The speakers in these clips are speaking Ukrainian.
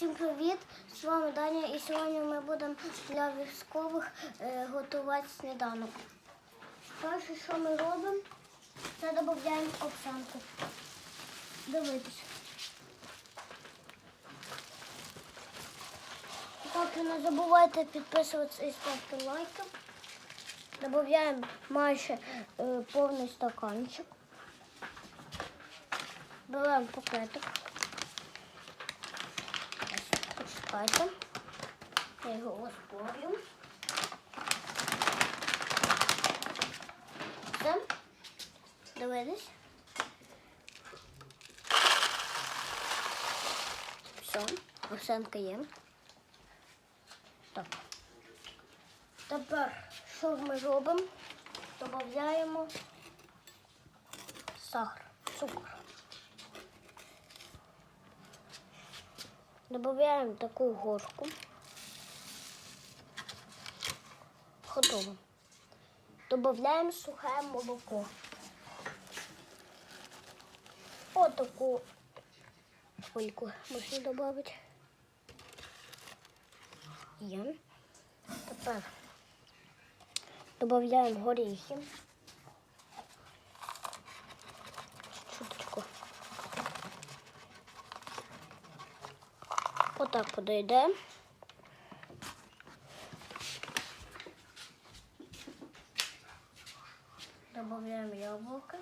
Всім привіт! З вами Даня і сьогодні ми будемо для військових е, готувати сніданок. Перше, що ми робимо, це додаємо овсянку. Дивитись. Поки не забувайте підписуватися і ставити лайки. Додаємо майже е, повний стаканчик. Беремо пакетик. Почекайте. Я його розпорю. Все. Дивитесь. Все, овсянка є. Так. Тепер що ми робимо? Додаємо сахар, цукор. Добавляємо таку горку. Готово. Добавляємо сухе молоко. Отаку фольку можна додати. Є. Тепер додаємо горіхи. Отак подойде. Добавляємо яблуко.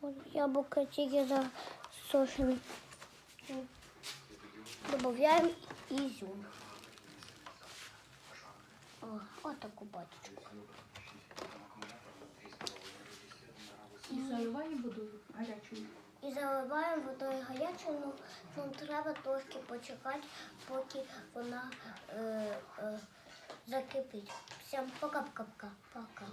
От Яблуко тільки засушене. Добавляємо ізюм. О, отаку пачечку. І заливаємо водою гарячою. І заливаємо водою гарячою, ну, треба трошки почекати, поки вона е, е, закипить. Всім пока-пока. Пока.